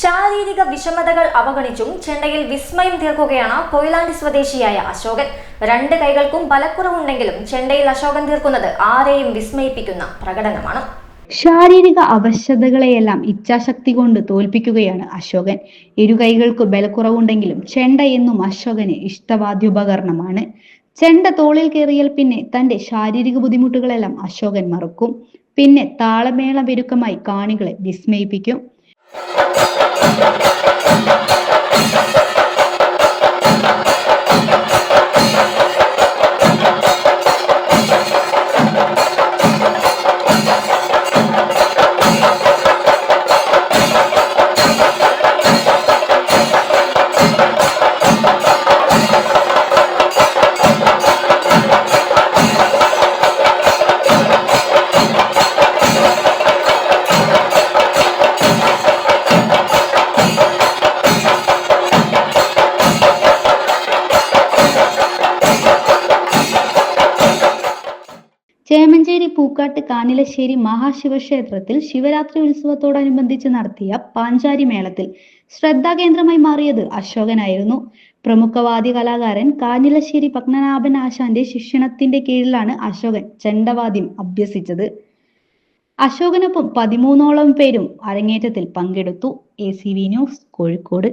ശാരീരിക വിഷമതകൾ അവഗണിച്ചും ചെണ്ടയിൽ വിസ്മയം തീർക്കുകയാണ് കൊയിലാണ്ടി സ്വദേശിയായ അശോകൻ. രണ്ട് കൈകൾക്കും ബലക്കുറവുണ്ടെങ്കിലും ചെണ്ടയിൽ അശോകൻ തീർക്കുന്നത് ആരെയും വിസ്മയിപ്പിക്കുന്ന പ്രകടനമാണ്. ശാരീരിക അവശതകളെയെല്ലാം ഇച്ഛാശക്തി കൊണ്ട് തോൽപ്പിക്കുകയാണ് അശോകൻ. ഇരു കൈകൾക്ക് ബലക്കുറവുണ്ടെങ്കിലും ചെണ്ട എന്നും അശോകന് ഇഷ്ടവാദ്യോപകരണമാണ്. ചെണ്ട തോളിൽ കയറിയാൽ പിന്നെ തന്റെ ശാരീരിക ബുദ്ധിമുട്ടുകളെല്ലാം അശോകൻ മറക്കും. പിന്നെ താളമേള വിരുക്കമായി കാണികളെ വിസ്മയിപ്പിക്കും. Thank you. ചേമഞ്ചേരി പൂക്കാട്ട് കാനിലശ്ശേരി മഹാശിവക്ഷേത്രത്തിൽ ശിവരാത്രി ഉത്സവത്തോടനുബന്ധിച്ച് നടത്തിയ പാഞ്ചാരി മേളത്തിൽ ശ്രദ്ധാകേന്ദ്രമായി മാറിയത് അശോകനായിരുന്നു. പ്രമുഖ വാദ്യ കലാകാരൻ കാനിലശ്ശേരി പത്മനാഭൻ ആശാന്റെ ശിക്ഷണത്തിന്റെ കീഴിലാണ് അശോകൻ ചെണ്ടവാദ്യം അഭ്യസിച്ചത്. അശോകനൊപ്പം പതിമൂന്നോളം പേരും അരങ്ങേറ്റത്തിൽ പങ്കെടുത്തു. A news Kozhikode.